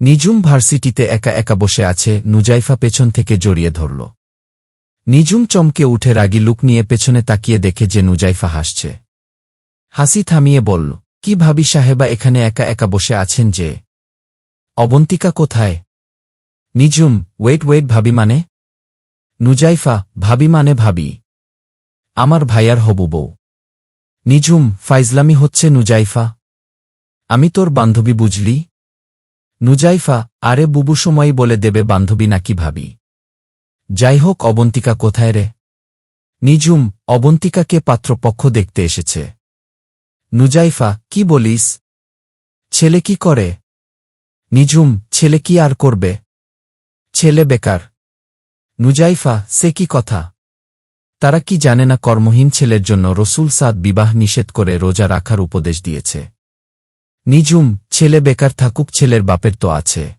নিজুম ভার্সিটিতে একা একা বসে আছে, নুজাইফা পেছন থেকে জড়িয়ে ধরল। নিজুম চমকে উঠে রাগি লুক নিয়ে পেছনে তাকিয়ে দেখে যে নুজাইফা হাসছে। হাসি থামিয়ে বলল, কি ভাবি সাহেবা এখানে একা একা বসে আছেন যে? অবন্তিকা কোথায়? নিজুম ওয়েট ওয়েট, ভাবি মানে? নুজাইফা, ভাবি মানে ভাবি। আমার ভাইয়ার হবু বউ। নিজুম ফাইজলামি হচ্ছে নুজাইফা। আমি তোর বান্ধবী বুঝলি? নুজাইফা, আরে বুবু সময়ই বলে দেবে বান্ধবী নাকি ভাবি? যাই হোক অবন্তিকা কোথায় রে? নিজুম অবন্তিকাকে পাত্রপক্ষ দেখতে এসেছে। নুজাইফা, কি বলিস? ছেলে কি করে? নিজুম ছেলে কি আর করবে? ছেলে বেকার। নুজাইফা, সে কি কথা? তারা কি জানে না কর্মহীন ছেলের জন্য রসুল সাদ বিবাহ নিষেধ করে রোজা রাখার উপদেশ দিয়েছে? নিজুম ছেলে বেকার থাকুক, ছেলের বাপের তো আছে।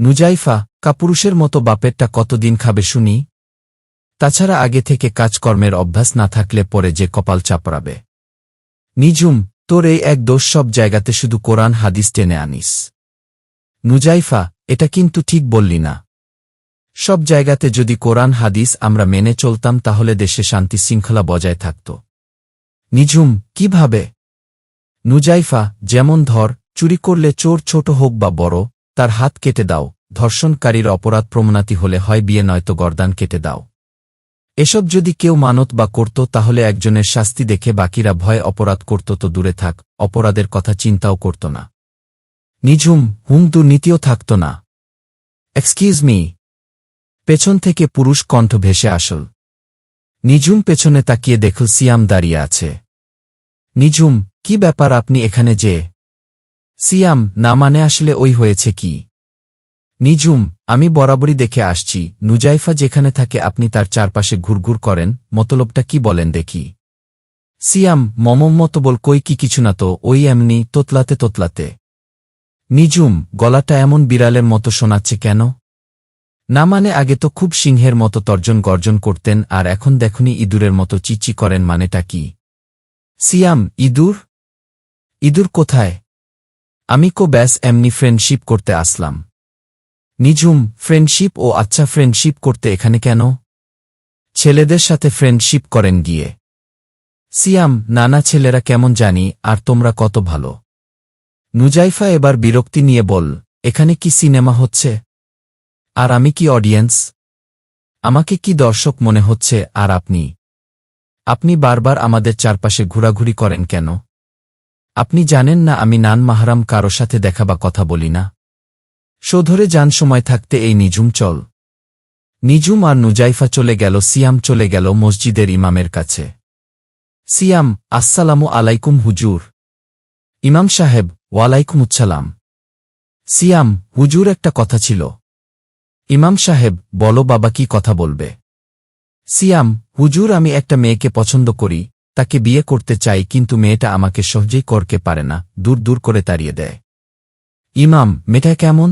নুজাইফা, কাপুরুষের মতো বাপেরটা কতদিন খাবে শুনি? তাছাড়া আগে থেকে কাজকর্মের অভ্যাস না থাকলে পরে যে কপাল চাপড়াবে। নিজুম তোর এই এক দোষ সব জায়গাতে শুধু কোরআন, হাদিস টেনে আনিস। নুজাইফা, এটা কিন্তু ঠিক বললি না। সব জায়গাতে যদি কোরআন, হাদিস আমরা মেনে চলতাম তাহলে দেশে শান্তি শৃঙ্খলা বজায় থাকত। নিঝুম, কীভাবে? নুজাইফা, যেমন ধর চুরি করলে চোর ছোট হোক বা বড়, তার হাত কেটে দাও, ধর্ষণকারীর অপরাধ প্রমনাতি হলে হয় বিয়ে নয়তো গর্দান কেটে দাও। এসব যদি কেউ মানত বা করত তাহলে একজনের শাস্তি দেখে বাকিরা ভয় অপরাধ করত তো দূরে থাক, অপরাধের কথা চিন্তাও করত না। নিঝুম হুম দুর্নীতিও থাকত না। এক্সকিউজ মি পেছন থেকে পুরুষ কণ্ঠ ভেসে আসল। নিঝুম পেছনে তাকিয়ে দেখল সিয়াম দাঁড়িয়ে আছে। নিঝুম, কি ব্যাপার আপনি এখানে যে সিয়াম, না মানে আসলে ওই হয়েছে কি? নিজুম আমি বরাবরই দেখে আসছি, নুজাইফা যেখানে থাকে আপনি তার চারপাশে ঘুরঘুর করেন, মতলবটা কি বলেন দেখি। সিয়াম মমম্মত বল কই কি কিছু না তো, ওই এমনি, তোতলাতে তোতলাতে। নিজুম গলাটা এমন বিড়ালের মতো শোনাচ্ছে কেন? না মানে আগে তো খুব সিংহের মতো তর্জন গর্জন করতেন, আর এখন দেখুনি ইঁদুরের মতো চিচি করেন মানেটা কি? সিয়াম, ইঁদুর? ইঁদুর কোথায়? আমি কো ব্যাস এমনি ফ্রেন্ডশিপ করতে আসলাম। নিঝুম ফ্রেন্ডশিপ ও আচ্ছা ফ্রেন্ডশিপ করতে এখানে কেন? ছেলেদের সাথে ফ্রেন্ডশিপ করেন গিয়ে। সিয়াম, নানা ছেলেরা কেমন জানি, আর তোমরা কত ভালো। নুজাইফা এবার বিরক্তি নিয়ে বল, এখানে কি সিনেমা হচ্ছে? আর আমি কি অডিয়েন্স আমাকে কি দর্শক মনে হচ্ছে, আর আপনি? আপনি বারবার আমাদের চারপাশে ঘোরাঘুরি করেন কেন? আপনি জানেন না আমি নান মাহারাম কারও সাথে দেখা বা কথা বলি না? শোধরে যান সময় থাকতে এই নিজুম চল। নিজুম আর নুজাইফা চলে গেল, সিয়াম চলে গেল মসজিদের ইমামের কাছে। সিয়াম, আসসালামু আলাইকুম হুজুর। ইমাম সাহেব, ওয়ালাইকুম উচ্ছালাম সিয়াম, হুজুর একটা কথা ছিল। ইমাম সাহেব, বলো বাবা কি কথা বলবে? সিয়াম, হুজুর আমি একটা মেয়েকে পছন্দ করি তাকে বিয়ে করতে চাই, কিন্তু মেয়েটা আমাকে সহজেই করকে পারে না, দূর দূর করে তাড়িয়ে দেয়। ইমাম, মেয়েটা কেমন?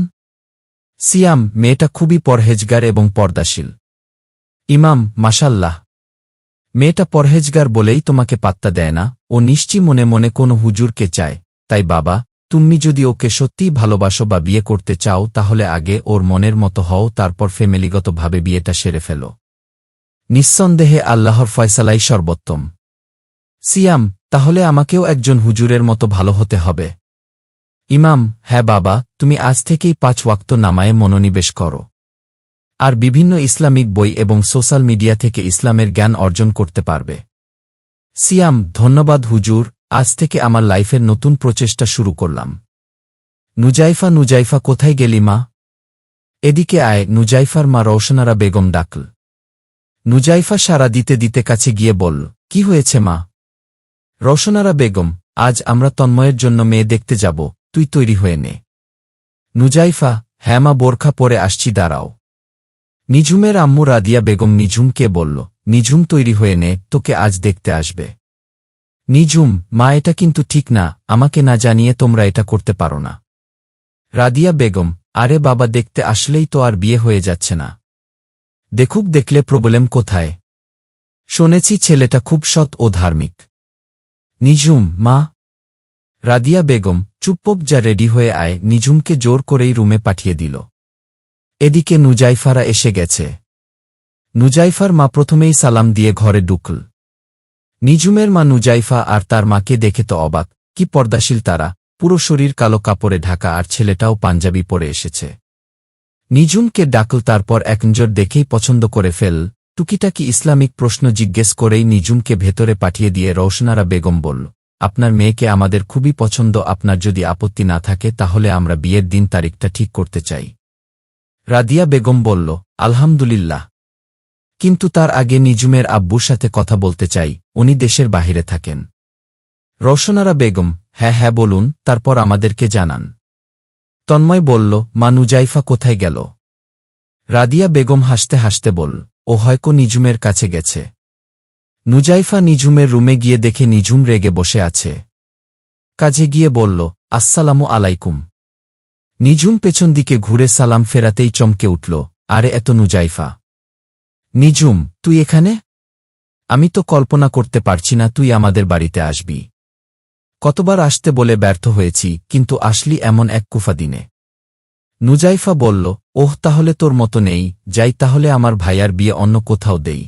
সিয়াম, মেয়েটা খুবই পরহেজগার এবং পর্দাশীল। ইমাম মাসাল্লাহ মেয়েটা পরহেজগার বলেই তোমাকে পাত্তা দেয় না, ও নিশ্চি মনে মনে কোনো হুজুরকে চায়। তাই বাবা, তুমি যদি ওকে সত্যিই ভালোবাসো বা বিয়ে করতে চাও, তাহলে আগে ওর মনের মতো হও, তারপর ফ্যামিলিগতভাবে বিয়েটা সেরে ফেলো। নিঃসন্দেহে আল্লাহর ফয়সালাই সর্বোত্তম। সিয়াম, তাহলে আমাকেও একজন হুজুরের মতো ভালো হতে হবে। ইমাম হ্যাঁ বাবা, তুমি আজ থেকেই পাঁচ ওয়াক্ত নামায়ে মনোনিবেশ করো। আর বিভিন্ন ইসলামিক বই এবং সোশ্যাল মিডিয়া থেকে ইসলামের জ্ঞান অর্জন করতে পারবে। সিয়াম, ধন্যবাদ হুজুর, আজ থেকে আমার লাইফের নতুন প্রচেষ্টা শুরু করলাম। নুজাইফা নুজাইফা, কোথায় গেলি মা? এদিকে আয়, নুজাইফার মা রৌশনারা বেগম ডাকল। নুজাইফা সারা দিতে দিতে কাছে গিয়ে বলল, কি হয়েছে মা? রৌশনারা বেগম, আজ আমরা তন্ময়ের জন্য মেয়ে দেখতে যাব, তুই তৈরি হয়ে নে। নুজাইফা, হ্যামা বোরখা পরে আসছি, দাঁড়াও। নিঝুমের আম্মু রাদিয়া বেগম নিঝুমকে বলল, নিঝুম তৈরি হয়ে নে, তোকে আজ দেখতে আসবে। নিঝুম, মা এটা কিন্তু ঠিক না, আমাকে না জানিয়ে তোমরা এটা করতে পারো না। রাদিয়া বেগম, আরে বাবা দেখতে আসলেই তো আর বিয়ে হয়ে যাচ্ছে না। দেখুক দেখলে প্রবলেম কোথায়। শুনেছি ছেলেটা খুব সৎ ও ধার্মিক। নিঝুম, মা। রাদিয়া বেগম চুপ্পক যা রেডি হয়ে আয়, নিঝুমকে জোর করেই রুমে পাঠিয়ে দিল। এদিকে নুজাইফারা এসে গেছে। নুজাইফার মা প্রথমেই সালাম দিয়ে ঘরে ঢুকল। নিঝুমের মা নুজাইফা আর তার মাকে দেখে তো অবাক, কি পর্দাশীল তারা, পুরো শরীর কালো কাপড়ে ঢাকা আর ছেলেটাও পাঞ্জাবি পরে এসেছে। নিঝুমকে ডাকল তারপর এক নজর দেখেই পছন্দ করে ফেল টুকিটাকি ইসলামিক প্রশ্ন জিজ্ঞেস করেই নিজুমকে ভেতরে পাঠিয়ে দিয়ে রওশনারা বেগম বলল, আপনার মেয়েকে আমাদের খুবই পছন্দ, আপনার যদি আপত্তি না থাকে তাহলে আমরা বিয়ের দিন তারিখটা ঠিক করতে চাই। রাদিয়া বেগম বলল, আলহামদুলিল্লাহ। কিন্তু তার আগে নিজুমের আব্বুর সাথে কথা বলতে চাই, উনি দেশের বাহিরে থাকেন। রওশনারা বেগম হ্যাঁ হ্যাঁ বলুন, তারপর আমাদেরকে জানান। তন্ময় বলল, মা নুজাইফা কোথায় গেল? রাদিয়া বেগম হাসতে হাসতে বল ও হয়তো নিজুমের কাছে গেছে। নুজাইফা নিঝুমের রুমে গিয়ে দেখে নিঝুম রেগে বসে আছে। কাজে গিয়ে বলল, আসসালামু আলাইকুম। নিঝুম পেছন দিকে ঘুরে সালাম ফেরাতেই চমকে উঠল, আরে এত নুজাইফা। নিঝুম, তুই এখানে? আমি তো কল্পনা করতে পারছি না তুই আমাদের বাড়িতে আসবি। কতবার আসতে বলে ব্যর্থ হয়েছি, কিন্তু আসলি এমন এক কুফা দিনে। নুজাইফা বলল, ওহ, তাহলে তোর মতো নেই, যাই তাহলে আমার ভাইয়ার বিয়ে অন্য কোথাও দেই।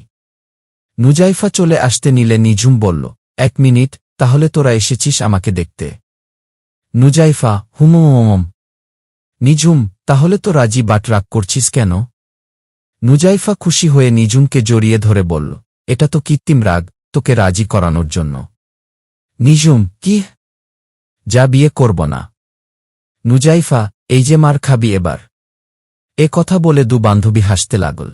নুজাইফা চলে আসতে নিলে নিঝুম বলল, এক মিনিট, তাহলে তোরা এসেছিস আমাকে দেখতে। নুজাইফা হুমুম নিঝুম, তাহলে তো রাজি বাট রাগ করছিস কেন? নুজাইফা খুশি হয়ে নিঝুমকে জড়িয়ে ধরে বলল, এটা তো কৃত্রিম রাগ, তোকে রাজি করানোর জন্য। নিঝুম, কি? যা বিয়ে করব না। নুজাইফা এই যে মার খাবি এবার। এ কথা বলে দু বান্ধবী হাসতে লাগল।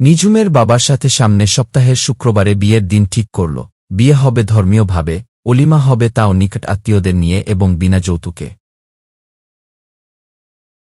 নিঝুমের বাবার সাথে সামনে সপ্তাহের শুক্রবারে বিয়ের দিন ঠিক করল। বিয়ে হবে ধর্মীয়ভাবে, অলিমা হবে তাও নিকট আত্মীয়দের নিয়ে এবং বিনা যৌতুকে।